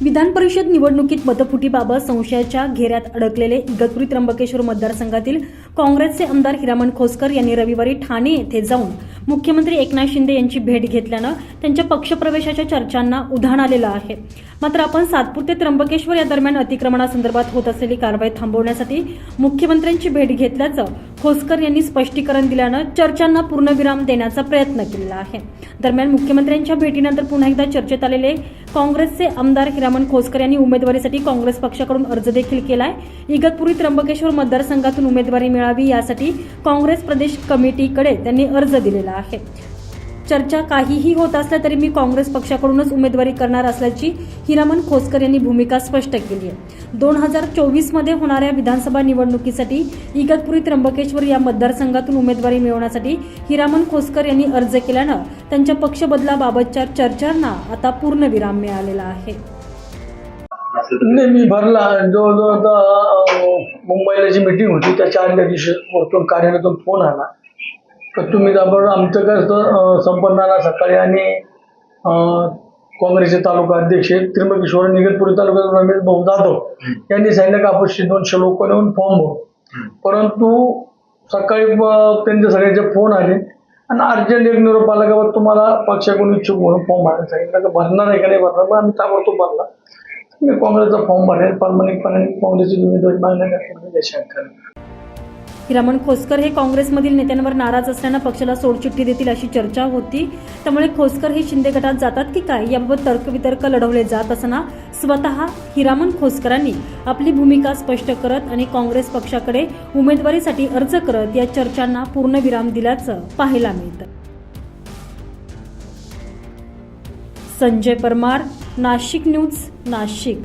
विधान परिषद निवडणुकीत मतफुटीबाबत संशयाच्या घेऱ्यात अडकलेले इगतपुरी त्र्यंबकेश्वर मतदारसंघातील काँग्रेसचे आमदार हिरामण खोसकर यांनी रविवारी ठाणे येथे जाऊन मुख्यमंत्री एकनाथ शिंदे यांची भेट घेतल्यानं त्यांच्या पक्षप्रवेशाच्या चर्चांना उधाण आलेलं आहे. मात्र आपण सातपूर ते त्र्यंबकेश्वर या दरम्यान अतिक्रमणासंदर्भात होत असलेली कारवाई थांबवण्यासाठी मुख्यमंत्र्यांची भेट घेतल्याचं खोसकर यांनी स्पष्टीकरण दिल्यानं चर्चांना पूर्णविराम देण्याचा प्रयत्न केलेला आहे. दरम्यान मुख्यमंत्र्यांच्या भेटीनंतर पुन्हा एकदा चर्चेत आलेले काँग्रेसचे आमदार हिरामण खोसकर यांनी उमेदवारीसाठी काँग्रेस पक्षाकडून अर्ज देखील केला आहे इगतपुरी त्र्यंबकेश्वर मतदारसंघातून उमेदवारी मिळावी यासाठी काँग्रेस प्रदेश कमिटीकडे त्यांनी अर्ज दिलेला आहे. चर्चा काहीही होत असल्या तरी मी काँग्रेस पक्षाकडूनच उमेदवारी करणार असल्याची हिरामन खोसकर यांनी भूमिका स्पष्ट केली आहे. दोन हजार चोवीसमध्ये होणाऱ्या विधानसभा निवडणुकीसाठी इगतपुरी त्र्यंबकेश्वर या मतदारसंघातून उमेदवारी मिळवण्यासाठी हिरामन खोसकर यांनी अर्ज केल्यानं त्यांच्या पक्षबदलाबाबतच्या चर्चांना आता पूर्ण विराम मिळालेला आहे. नाही मी भरला. जवळजवळ मुंबईला जी मिटिंग होती त्याच्या आदल्या दिवशी वरतून कार्यालयातून फोन आला. तुम्ही त्याबरोबर आमचं अं, संपन्नाला सकाळी आणि काँग्रेसचे तालुका अध्यक्ष त्र्यंबकेश्वर निगतपुरी तालुक्यात रमेश भाऊ जाधव यांनी सांगितलं की आपण दोनशे लोक येऊन फॉर्म भरू. परंतु सकाळी त्यांचे सगळ्यांचे फोन आले आणि अर्जंट एक निरोप आला की तुम्हाला पक्षाकडून इच्छुक म्हणून फॉर्म भरायला सांगितलं की भरणार आहे का नाही भरणार? मग आम्ही ताबडतोब भरला. मी काँग्रेसचा फॉर्म भरेल. प्रामाणिकपणे काँग्रेसची उमेदवारी मागण्यासाठी शंका. हिरामण खोसकर हे काँग्रेसमधील नेत्यांवर नाराज असल्यानं पक्षाला सोडचिठ्ठी देतील अशी चर्चा होती. त्यामुळे खोसकर हे शिंदे गटात जातात की काय? याबाबत तर्कवितर्क लढवले जात असताना स्वतः हिरामण खोसकरांनी आपली भूमिका स्पष्ट करत आणि काँग्रेस पक्षाकडे उमेदवारीसाठी अर्ज करत या चर्चांना पूर्णविराम दिल्याचं पाहायला मिळतं. संजय परमार नाशिक न्यूज नाशिक.